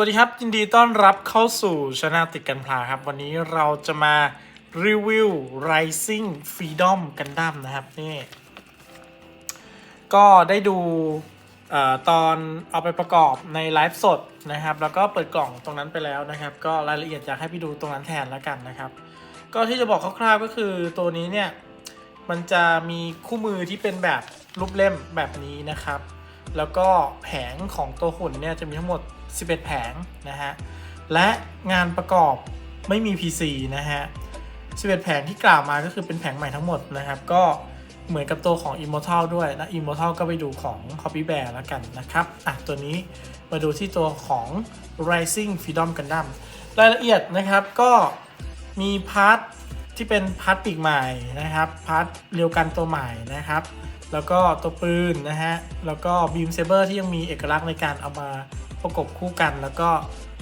วัสดีครับยินดีต้อนรับเข้าสู่ช anel ติดกันพลาครับ วันนี้เราจะมารีวิว Rising Freedom Gundam นะครับนี่ก็ได้ดูออตอนเอาไปประกอบในไลฟ์สดนะครับ แล้วก็เปิดกล่องตรงนั้นไปแล้วนะครับ ก็รายละเอียดอยากให้ไปดูตรงนั้นแทนแล้วกันนะครับ ก็ที่จะบอกคร่าวๆก็คือตัวนี้เนี่ย มันจะมีคู่มือที่เป็นแบบรูปเล่มแบบนี้นะครับ แล้วก็แผงของตัวหุ่นเนี่ยจะมีทั้งหมด 11 แผงนะฮะ และงานประกอบไม่มี PC นะฮะ 11 แผงที่กล่าวมาก็คือเป็นแผงใหม่ทั้งหมดนะครับ ก็เหมือนกับตัวของ Immortal ด้วยและ Immortal ก็ไปดูของ Copy Bear แล้วกันนะครับ อะ ตัวนี้มาดูที่ตัวของ Rising Freedom Gundam รายละเอียดนะครับก็มีพาร์ทที่เป็นพาร์ทปีกใหม่นะครับพาร์ทเรียวกันตัวใหม่นะครับ แล้วก็ตัวปืนนะฮะแล้วก็บีมเซเบอร์ที่ยังมีเอกลักษณ์ในการเอามา ประกบคู่กัน แล้วก็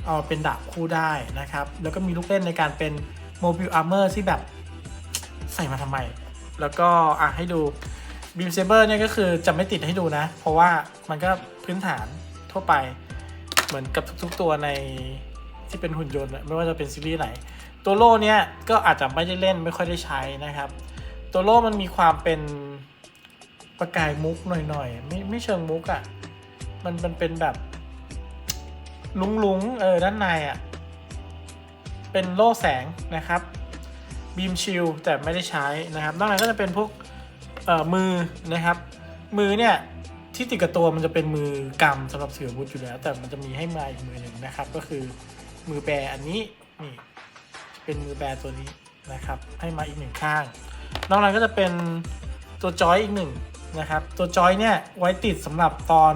เอาเป็นดาบคู่ได้นะครับ แล้วก็มีลูกเล่นในการเป็นโมบิลอาร์เมอร์ที่แบบใส่มาทำไม แล้วก็อะให้ดูบีมเซเบอร์เนี่ยก็คือจะไม่ติดให้ดูนะ เพราะว่ามันก็พื้นฐานทั่วไปเหมือนกับทุกๆตัวในที่เป็นหุ่นยนต์ไม่ว่าจะเป็นซีรีส์ไหน ตัวโล่เนี่ยก็อาจจะไม่ได้เล่นไม่ค่อยได้ใช้นะครับ ตัวโล่มันมีความเป็นประกายมุกหน่อยๆ ไม่ไม่เชิงมุกอะ่ะมันมันเป็นแบบ ลุงลุงๆเออด้านในอะ่ะ เป็นโล่แสงนะครับบีมชิลแต่ไม่ได้ใช้นะครับนอกนั้นก็จะเป็นพวกเอ่อมือนะครับ มือเนี่ยที่ติดกับตัวมันจะเป็นมือกำสำหรับเสือบุตอยู่แล้ว แต่มันจะมีให้มาอีกมือหนึ่งนะครับ ก็คือมือแบอันนี้นี่เป็นมือแบตัวนี้นะครับ ให้มาอีกหนึ่งข้าง นอกนั้นก็จะเป็นตัวจอยอีกหนึ่งนะครับ ตัวจอยเนี่ยไว้ติดสำหรับตอน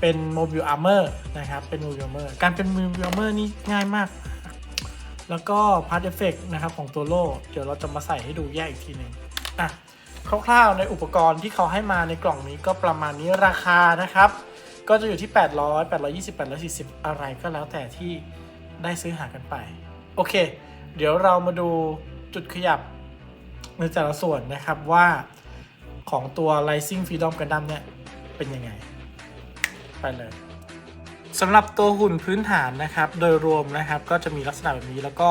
เป็นโมบิลอาร์เมอร์นะครับ เป็นโมบิลอาร์เมอร์การเป็นโมบิลอาร์เมอร์นี่ง่ายมาก แล้วก็พาร์ทเอฟเฟกนะครับของตัวโล่เดี๋ยวเราจะมาใส่ให้ดูแยกอีกทีหนึ่งอะคร่าวๆในอุปกรณ์ที่เขาให้มาในกล่องนี้ก็ประมาณนี้ราคานะครับ ก็จะอยู่ที่ 800 820 840 อะไรก็แล้วแต่ที่ได้ซื้อหากันไป โอเค เดี๋ยวเรามาดูจุดขยับในแต่ละส่วนนะครับว่าของตัว Rising Freedom Gundam เนี่ยเป็นยังไง ไปเลยสำหรับตัวหุ่นพื้นฐานนะครับ โดยรวมนะครับก็จะมีลักษณะแบบนี้แล้วก็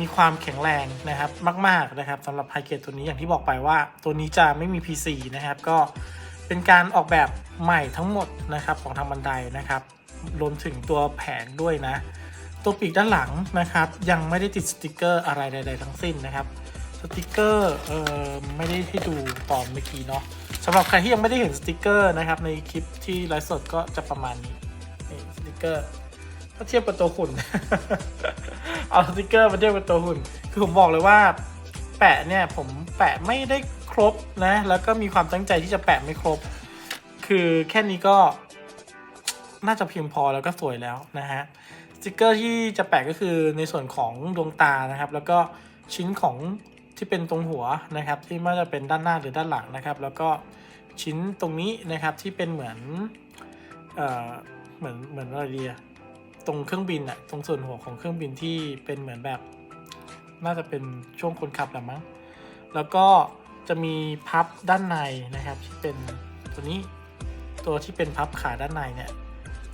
มีความแข็งแรงนะครับมาก ๆนะครับสำหรับไฮเกตตัวนี้อย่างที่บอกไปว่า ตัวนี้จะไม่มี PC นะครับ ก็เป็นการออกแบบใหม่ทั้งหมดนะครับของทางบันไดนะครับ รวมถึงตัวแผงด้วยนะ ตัวปีกด้านหลังนะครับ ยังไม่ได้ติดสติกเกอร์อะไรใด ๆ ทั้งสิ้นนะครับสติกเกอร์เออไม่ได้ให้ดูตอนเมื่อกี้เนาะ สำหรับใครที่ยังไม่ได้เห็นสติกเกอร์นะครับ ในคลิปที่ไลฟ์สดก็จะประมาณนี้นี่สติกเกอร์ ถ้าเทียบกับตัวหุ่น เอาสติกเกอร์มาเทียบกับตัวหุ่น คือผมบอกเลยว่า แปะเนี่ยผมแปะไม่ได้ครบนะ แล้วก็มีความตั้งใจที่จะแปะไม่ครบ คือแค่นี้ก็น่าจะเพียงพอแล้วก็สวยแล้วนะฮะสติกเกอร์ที่จะแปะก็คือในส่วนของดวงตานะครับ แล้วก็ชิ้นของ ที่เป็นตรงหัวนะครับ ที่ไม่ว่าจะเป็นด้านหน้าหรือด้านหลังนะครับ แล้วก็ชิ้นตรงนี้นะครับที่เป็นเหมือนเอ่อเหมือนเหมือนอะไรดีอะตรงเครื่องบินอะตรงส่วนหัวของเครื่องบินที่เป็นเหมือนแบบ น่าจะเป็นช่วงคนขับแหละมั้งแล้วก็จะมีพับด้านในนะครับ ที่เป็นตัวนี้ตัวที่เป็นพับขาด้านในเนี่ย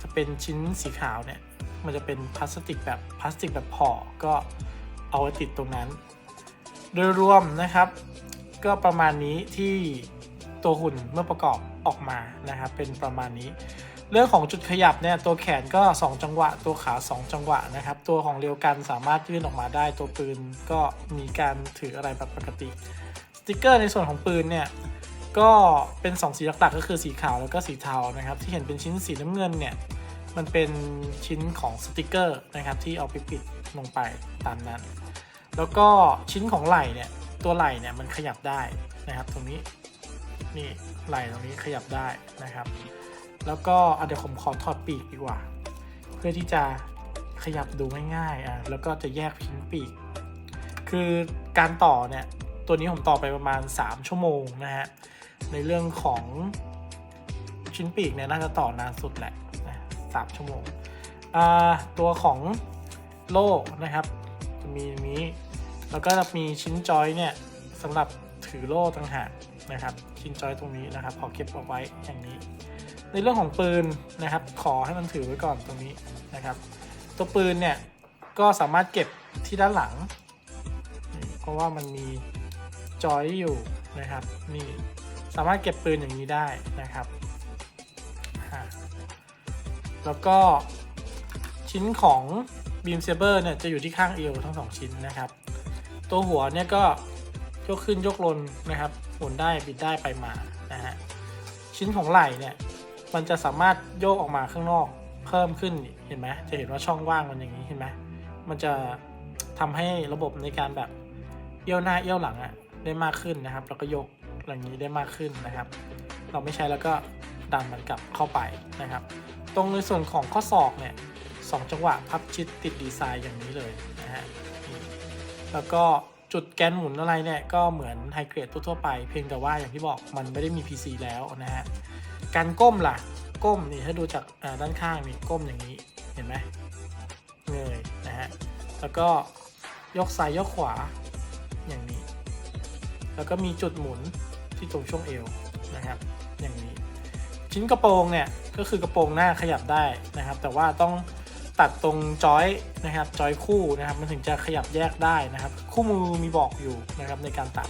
จะเป็นชิ้นสีขาวเนี่ยมันจะเป็นพลาสติกแบบพลาสติกแบบห่อก็เอาไว้ติดตรงนั้น โดยรวมนะครับ ก็ประมาณนี้ที่ตัวหุ่นเมื่อประกอบออกมานะครับ เป็นประมาณนี้ เรื่องของจุดขยับเนี่ยตัวแขนก็ 2 จังหวะ ตัวขา 2 จังหวะนะครับ ตัวของเรียวกันสามารถยื่นออกมาได้ ตัวปืนก็มีการถืออะไรแบบปกติ สติกเกอร์ในส่วนของปืนเนี่ยก็เป็น 2 สีหลักๆก็คือสีขาวแล้วก็สีเทานะครับ ที่เห็นเป็นชิ้นสีน้ำเงินเนี่ยมันเป็นชิ้นของสติกเกอร์นะครับที่เอาไปปิดลงไปตามนั้น แล้วก็ชิ้นของไหล่เนี่ยตัวไหล่เนี่ยมันขยับได้นะครับ ตรงนี้นี่ไหล่ตรงนี้ขยับได้นะครับ แล้วก็เดี๋ยวผมขอถอดปีกดีกว่า เพื่อที่จะขยับดูง่ายๆอะแล้วก็จะแยกชิ้นปีก คือการต่อเนี่ยตัวนี้ผมต่อไปประมาณ 3 ชั่วโมงนะฮะในเรื่องของชิ้นปีกเนี่ยน่าจะต่อนานสุดแหละสามชั่วโมงอ่าตัวของโล่นะครับ จะมีนี้ แล้วก็มีชิ้นจอยเนี่ยสำหรับถือโล่ต่างหากนะครับ ชิ้นจอยตรงนี้นะครับ ขอเก็บเอาไว้อย่างนี้ ในเรื่องของปืนนะครับ ขอให้มันถือไว้ก่อนตรงนี้นะครับ ตัวปืนเนี่ยก็สามารถเก็บที่ด้านหลังนี่เพราะว่ามันมีจอยอยู่นะครับนี่สามารถเก็บปืนอย่างนี้ได้นะครับ แล้วก็ชิ้นของบีมเซเบอร์เนี่ยจะอยู่ที่ข้างเอวทั้งสองชิ้นนะครับ ตัวหัวเนี่ยก็ยกขึ้นยกลงนะครับหมุนได้บิดได้ไปมานะฮะชิ้นของไหล่เนี่ยมันจะสามารถโยกออกมาข้างนอกเพิ่มขึ้นเห็นไหมจะเห็นว่าช่องว่างมันอย่างนี้เห็นไหมมันจะทำให้ระบบในการแบบเอี้ยวหน้าเอี้ยวหลังอะได้มากขึ้นนะครับ แล้วก็ยกอย่างนี้ได้มากขึ้นนะครับ เราไม่ใช้แล้วก็ดันมันกลับเข้าไปนะครับ ตรงในส่วนของข้อศอกเนี่ยสองจังหวะพับชิดติดดีไซน์อย่างนี้เลยนะฮะ แล้วก็จุดแกนหมุนอะไรเนี่ยก็เหมือนไฮเกรดทั่วๆไป เพียงแต่ว่าอย่างที่บอกมันไม่ได้มี PC แล้วนะฮะ การก้มล่ะ ก้มนี่ถ้าดูจากด้านข้างนี่ก้มอย่างนี้เห็นไหมเงยนะฮะ แล้วก็ยกซ้ายยกขวาอย่างนี้ แล้วก็มีจุดหมุนที่ตรงช่วงเอวนะครับอย่างนี้ ชิ้นกระโปรงเนี่ยก็คือกระโปรงหน้าขยับได้นะครับ แต่ว่าต้อง ตัดตรงจอยนะครับจอยคู่นะครับมันถึงจะขยับแยกได้นะครับ คู่มือมีบอกอยู่นะครับในการตัด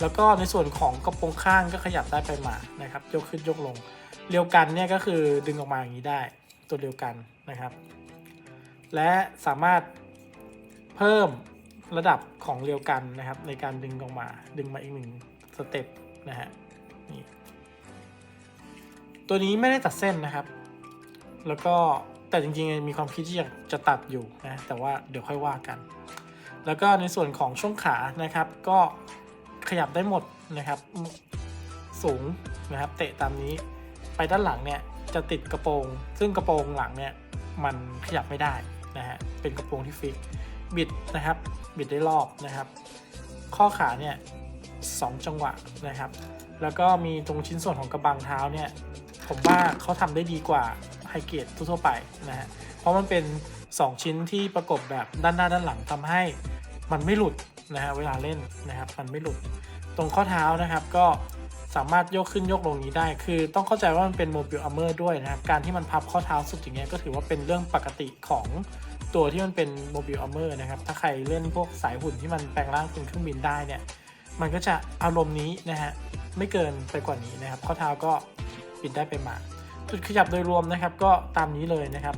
แล้วก็ในส่วนของกระโปรงข้างก็ขยับได้ไปมานะครับ ยกขึ้นยกลงเรียวกันเนี่ยก็คือดึงออกมาอย่างนี้ได้ตัวเดียวกันนะครับ และสามารถเพิ่มระดับของเรียวกันนะครับ ในการดึงออกมาดึงมาอีกหนึ่งสเต็ปนะฮะนี่ตัวนี้ไม่ได้ตัดเส้นนะครับ แล้วก็ แต่จริงๆมีความคิดที่อยากจะตัดอยู่นะแต่ว่าเดี๋ยวค่อยว่ากัน แล้วก็ในส่วนของช่วงขานะครับ ก็ขยับได้หมดนะครับสูงนะครับ เตะตามนี้ไปด้านหลังเนี่ยจะติดกระโปรง ซึ่งกระโปรงหลังเนี่ยมันขยับไม่ได้นะฮะเป็นกระโปรงที่ฟิกบิดนะครับ บิดได้รอบนะครับ ข้อขาเนี่ยสองจังหวะนะครับ แล้วก็มีตรงชิ้นส่วนของกระบังเท้าเนี่ยผมว่าเขาทำได้ดีกว่า ไฮเกรดทั่วไปนะฮะเพราะมันเป็น 2 ชิ้นที่ประกบแบบด้านหน้าด้านหลังทำให้มันไม่หลุดนะฮะเวลาเล่นนะครับมันไม่หลุด ตรงข้อเท้านะครับก็สามารถยกขึ้นยกลงนี้ได้ คือต้องเข้าใจว่ามันเป็นโมบิลอัมเมอร์ด้วยนะครับ การที่มันพับข้อเท้าสุดอย่างเงี้ยก็ถือว่าเป็นเรื่องปกติของตัวที่มันเป็นโมบิลอัมเมอร์นะครับ ถ้าใครเล่นพวกสายหุ่นที่มันแปลงร่างเป็นเครื่องบินได้เนี่ย มันก็จะอารมณ์นี้นะฮะ ไม่เกินไปกว่านี้นะครับ ข้อเท้าก็ปิดได้ไปมา ขยับโดยรวมนะครับก็ตามนี้เลยนะครับ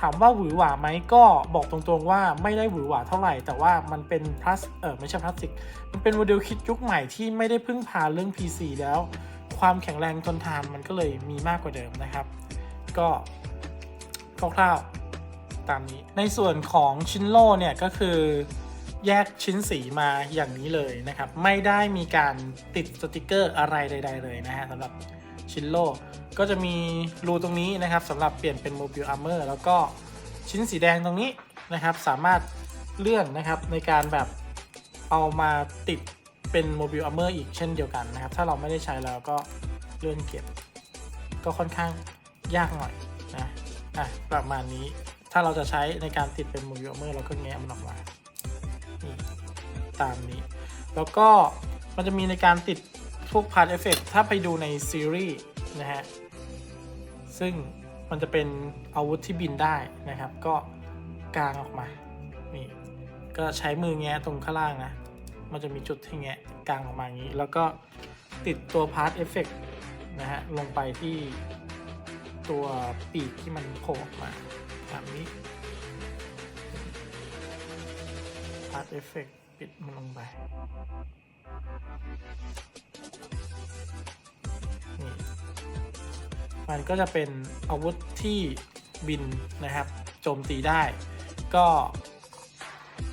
ถามว่าหวือหวาไหมก็บอกตรงๆว่าไม่ได้หวือหวาเท่าไหร่ แต่ว่ามันเป็นพลาสเออไม่ใช่พลาสติก มันเป็นโมเดลคิดยุคใหม่ที่ไม่ได้พึ่งพาเรื่อง PC แล้ว ความแข็งแรงทนทานมันก็เลยมีมากกว่าเดิมนะครับ ก็คร่าวๆตามนี้ ในส่วนของชิ้นโล่เนี่ยก็คือแยกชิ้นสีมาอย่างนี้เลยนะครับ ไม่ได้มีการติดสติกเกอร์อะไรใด ๆ เลยนะฮะสำหรับ ชิ้นโลก็จะมีรูตรงนี้นะครับสำหรับเปลี่ยนเป็นโมบิลอาร์เมอร์แล้วก็ชิ้นสีแดงตรงนี้นะครับสามารถเลื่อนนะครับในการแบบเอามาติดเป็นโมบิลอาร์เมอร์อีกเช่นเดียวกันนะครับ ถ้าเราไม่ได้ใช้แล้วก็เลื่อนเก็บ ก็ค่อนข้างยากหน่อยนะอะประมาณนี้ถ้าเราจะใช้ในการติดเป็นโมบิลอาร์เมอร์เราก็แงะมันออกมานี่ตามนี้ แล้วก็มันจะมีในการติด พวกพาร์ทเอฟเฟกถ้าไปดูในซีรีส์นะฮะ ซึ่งมันจะเป็นอาวุธที่บินได้นะครับ ก็กางออกมา นี่ ก็ใช้มือแงะตรงข้างล่างนะ มันจะมีจุดที่แงะกางออกมาอย่างนี้ แล้วก็ติดตัวพาร์ทเอฟเฟกนะฮะ ลงไปที่ตัวปีกที่มันโผล่ออกมาแบบนี้พาร์ทเอฟเฟกปิดมันลงไป มันก็จะเป็นอาวุธที่บินนะครับ โจมตีได้ ก็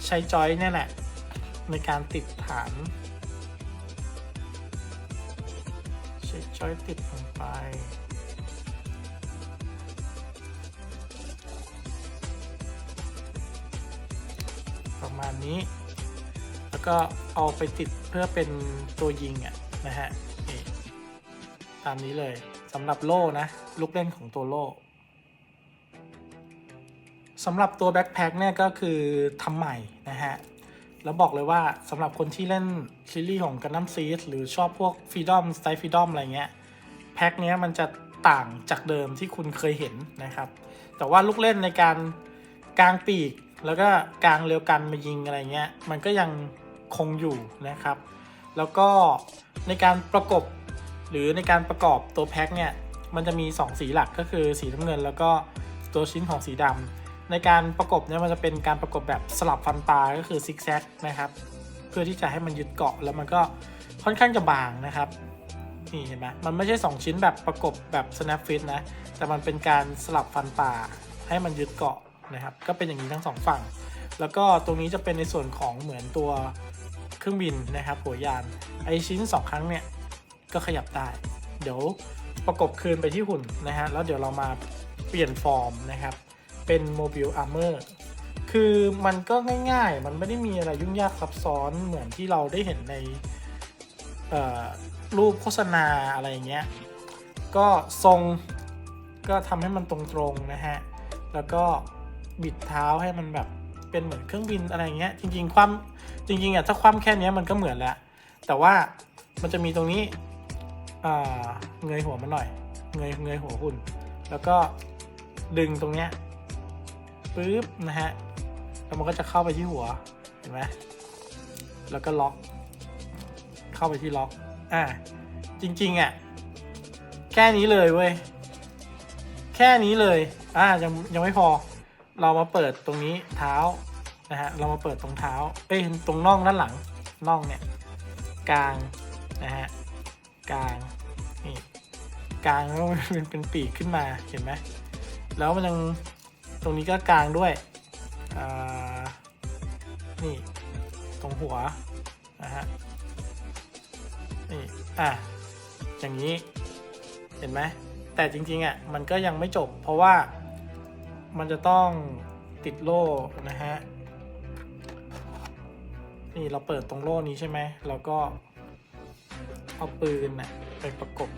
ใช้จอยเนี่ยแหละ ในการติดฐาน ใช้จอยติดลงไปประมาณนี้ แล้วก็เอาไปติดเพื่อเป็นตัวยิงอะ นะฮะนี่ตามนี้เลยสำหรับโล่นะ ลูกเล่นของตัวโล่สำหรับตัวแบ็คแพ็คเนี่ยก็คือทำใหม่นะฮะ แล้วบอกเลยว่าสำหรับคนที่เล่นซีรีส์ของกันดั้มซีสหรือชอบพวกฟรีดอมสไตล์ฟรีดอมอะไรเงี้ยแพ็คเนี้ยมันจะต่างจากเดิมที่คุณเคยเห็นนะครับ แต่ว่าลูกเล่นในการกลางปีก แล้วก็กลางเร็วกันมายิงอะไรเงี้ย มันก็ยังคงอยู่นะครับ แล้วก็ในการประกบหรือในการประกอบตัวแพ็คเนี่ยมันจะมี 2 สีหลักก็คือสีน้ำเงิน แล้วก็ตัวชิ้นของสีดำในการประกบเนี่ยมันจะเป็นการประกบแบบสลับฟันปลาก็คือซิกแซกนะครับเพื่อที่จะให้มันยึดเกาะแล้วมันก็ค่อนข้างจะบางนะครับนี่เห็นไหมมันไม่ใช่ 2 ชิ้นแบบประกบแบบ snap fit นะ แต่มันเป็นการสลับฟันป่าให้มันยึดเกาะนะครับ ก็เป็นอย่างนี้ทั้งสองฝั่ง แล้วก็ตรงนี้จะเป็นในส่วนของเหมือนตัว เครื่องบินนะครับหัวยานไอชิ้น 2 ครั้งเนี่ยก็ขยับได้ เดี๋ยวประกบคืนไปที่หุ่นนะฮะแล้วเดี๋ยวเรามาเปลี่ยนฟอร์มนะครับ เป็น mobile armor คือมันก็ง่ายๆ มันไม่ได้มีอะไรยุ่งยากซับซ้อนเหมือนที่เราได้เห็นในรูปโฆษณาอะไรเงี้ย ก็ทรงก็ทำให้มันตรงๆนะฮะ แล้วก็บิดเท้าให้มันแบบ เป็นเหมือนเครื่องบินอะไรเงี้ยจริงๆความจริงๆอะถ้าความแค่นี้มันก็เหมือนแล้ว แต่ว่ามันจะมีตรงนี้อ่าเงยหัวมันหน่อย เงยเงยหัวหุ่น แล้วก็ดึงตรงเนี้ยปึ๊บนะฮะแล้วมันก็จะเข้าไปที่หัวเห็นไหมแล้วก็ล็อก เข้าไปที่ล็อกอ่าจริงๆอะแค่นี้เลยเว้ยแค่นี้เลยอ่ายังยังไม่พอ เรามาเปิดตรงนี้เท้านะฮะเรามาเปิดตรงเท้าเอ้ยตรงน่องด้านหลังน่องเนี่ยกลางนะฮะกลางนี่กลางแล้วมันเป็นเป็นปีกขึ้นมาเห็นไหมแล้วมันยังตรงนี้ก็กลางด้วยอ่านี่ตรงหัวนะฮะนี่อะอย่างนี้เห็นไหมแต่จริงๆอะมันก็ยังไม่จบเพราะว่า มันจะต้องติดโล่นะฮะ นี่เราเปิดตรงโล่นี้ใช่ไหมแล้วก็เอาปืนน่ะไปประกบ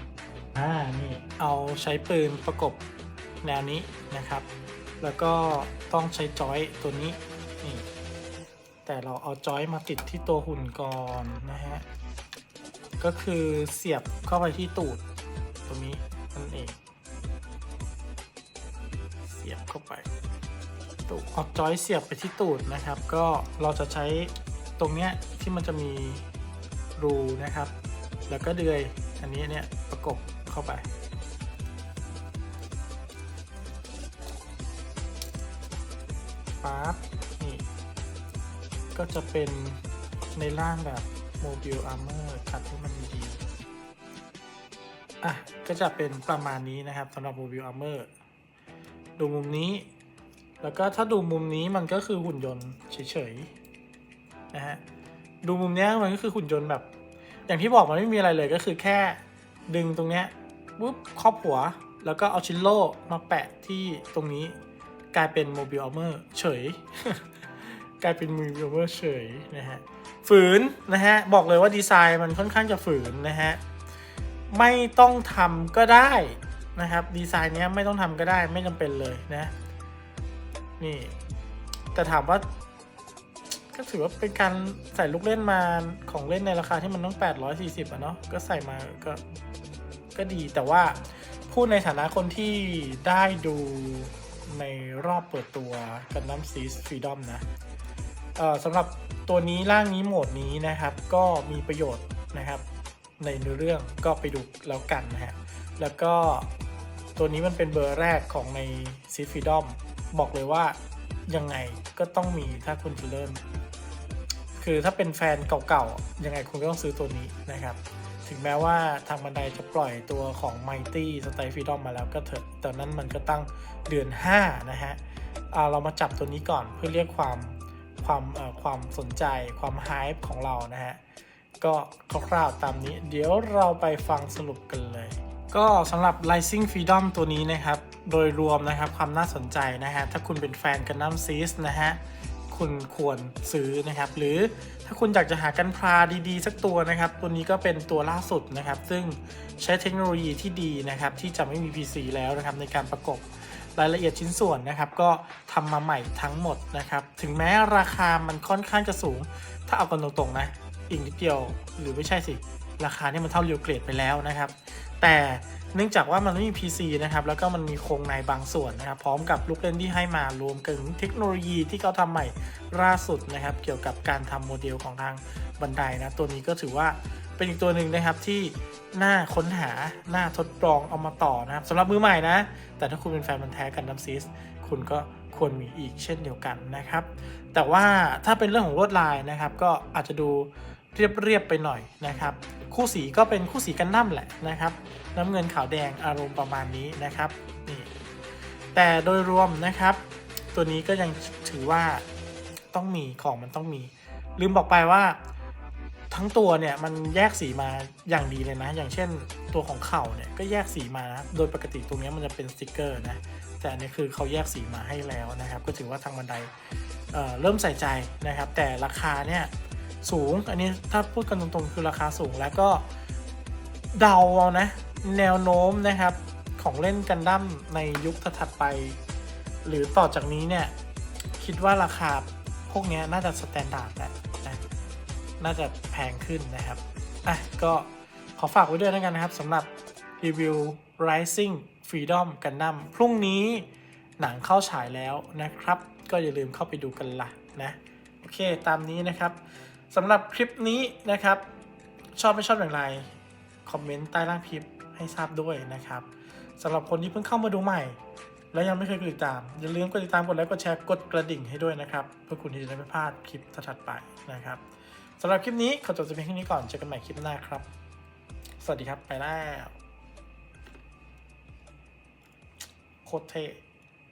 อ่า นี่ เอาใช้ปืนประกบแนวนี้นะครับ แล้วก็ต้องใช้จอยตัวนี้ นี่ แต่เราเอาจอยมาติดที่ตัวหุ่นก่อนนะฮะ ก็คือเสียบเข้าไปที่ตูดตรงนี้ สียบเข้าไปตูดเอาจอยเสียบไปที่ตูดนะครับ ก็เราจะใช้ตรงเนี้ยที่มันจะมีรูนะครับ แล้วก็เดือยอันนี้เนี่ยประกบเข้าไปปั๊บนี่ ก็จะเป็นในร่างแบบ Mobile Armor ขัดให้มันดีอะ ก็จะเป็นประมาณนี้นะครับสำหรับ Mobile Armor ดูมุมนี้ แล้วก็ถ้าดูมุมนี้มันก็คือหุ่นยนต์เฉยๆนะฮะดูมุมนี้มันก็คือหุ่นยนต์แบบ อย่างที่บอกมันไม่มีอะไรเลยก็คือแค่ดึงตรงเนี้ยปุ๊บครอบหัว แล้วก็เอาชิ้นโล่มาแปะที่ตรงนี้กลายเป็น Mobile Armor เฉย กลายเป็น Mobile Armor เฉยนะฮะฝืนนะฮะบอกเลยว่าดีไซน์มันค่อนข้างจะฝืนนะฮะไม่ต้องทำก็ได้ นะครับดีไซน์เนี้ยไม่ต้องทำก็ได้ไม่จำเป็นเลยนะ นี่ แต่ถามว่า ก็ถือว่าเป็นการใส่ลูกเล่นมาของเล่นในราคาที่มันต้อง 840อะเนาะก็ใส่มาก็ก็ดีแต่ว่าพูดในฐานะคนที่ได้ดูในรอบเปิดตัวกันน้ำซีสฟรีดอมนะเอ่อสำหรับตัวนี้ร่างนี้โหมดนี้นะครับ ก็มีประโยชน์นะครับ ในเนื้อเรื่องก็ไปดูแล้วกันนะฮะแล้วก็ ตัวนี้มันเป็นเบอร์แรกของในซีฟรีดอมบอกเลยว่ายังไงก็ต้องมีถ้าคุณจะเริ่ม คือถ้าเป็นแฟนเก่าๆ ยังไงคุณก็ต้องซื้อตัวนี้นะครับ ถึงแม้ว่าทางบันไดจะปล่อยตัวของ Mighty s t y l e Freedom มาแล้วก็เถอะแต่นั้นมันก็ตั้งเดือน 5 นะฮะเรามาจับตัวนี้ก่อนเพื่อเรียกความความความสนใจความไฮป์ของเรานะฮะ ก็คร่าวๆตามนี้ เดี๋ยวเราไปฟังสรุปกันเลย ก็สำหรับ Rising Freedom ตัวนี้นะครับ โดยรวมนะครับความน่าสนใจนะฮะ ถ้าคุณเป็นแฟนกันน้ำซีสนะฮะ คุณควรซื้อนะครับ หรือถ้าคุณอยากจะหากันพราดีๆ สักตัวนะครับ ตัวนี้ก็เป็นตัวล่าสุดนะครับ ซึ่งใช้เทคโนโลยีที่ดีนะครับ ที่จะไม่มี PC แล้วนะครับในการประกบรายละเอียดชิ้นส่วนนะครับ ก็ทำมาใหม่ทั้งหมดนะครับ ถึงแม้ราคามันค่อนข้างจะสูง ถ้าเอากันตรงๆนะอีกนิดเดียวหรือไม่ใช่สิ ราคาเนี่ยมันเท่าเรียวเกรดไปแล้วนะครับ แต่เนื่องจากว่ามันไม่มี PC นะครับ แล้วก็มันมีโครงในบางส่วนนะครับ พร้อมกับลูกเล่นที่ให้มารวมถึงเทคโนโลยีที่เขาทำใหม่ล่าสุดนะครับ เกี่ยวกับการทำโมเดลของทางบันไดนะ ตัวนี้ก็ถือว่าเป็นอีกตัวหนึ่งนะครับที่น่าค้นหา น่าทดลองเอามาต่อนะครับสำหรับมือใหม่นะ แต่ถ้าคุณเป็นแฟนมันแท้กันดัมซิส คุณก็ควรมีอีกเช่นเดียวกันนะครับ แต่ว่าถ้าเป็นเรื่องของลวดลายนะครับ ก็อาจจะดู เรียบๆไปหน่อยนะครับคู่สีก็เป็นคู่สีกันน้ำแหละนะครับ น้ำเงินขาวแดงอารมณ์ประมาณนี้นะครับนี่แต่โดยรวมนะครับ ตัวนี้ก็ยังถือว่าต้องมีของมันต้องมี ลืมบอกไปว่าทั้งตัวเนี่ยมันแยกสีมาอย่างดีเลยนะ อย่างเช่นตัวของเข่าเนี่ยก็แยกสีมานะโดยปกติตรงนี้มันจะเป็นสติกเกอร์นะแต่อันนี้คือเขาแยกสีมาให้แล้วนะครับ ก็ถือว่าทางบันไดเเริ่มใส่ใจนะครับ แต่ราคาเนี่ย สูง อันนี้ถ้าพูดกันตรงๆ คือราคาสูงแล้วก็เดาเอานะ แนวโน้มนะครับของเล่นกันดั้มในยุคถัดไป หรือต่อจากนี้เนี่ย คิดว่าราคาพวกนี้น่าจะสแตนดาร์ดแหละนะน่าจะแพงขึ้นนะครับอะก็ขอฝากไว้ด้วยแล้วกันนะครับสำหรับรีวิว Rising Freedom กันดั้มพรุ่งนี้หนังเข้าฉายแล้วนะครับ ก็อย่าลืมเข้าไปดูกันละนะ โอเคตามนี้นะครับ สำหรับคลิปนี้นะครับ ชอบไม่ชอบอย่างไร คอมเมนต์ใต้ล่างคลิปให้ทราบด้วยนะครับสำหรับคนที่เพิ่งเข้ามาดูใหม่ และยังไม่เคยกดติดตาม อย่าลืมกดติดตามกดไลค์กดแชร์กดกระดิ่งให้ด้วยนะครับ เพื่อคุณที่จะได้ไม่พลาดคลิปถัดไปนะครับสำหรับคลิปนี้ขอจบจะเพียงแค่นี้ก่อนเจอกันใหม่คลิปหน้าครับ สวัสดีครับไปแล้วโคตรเท่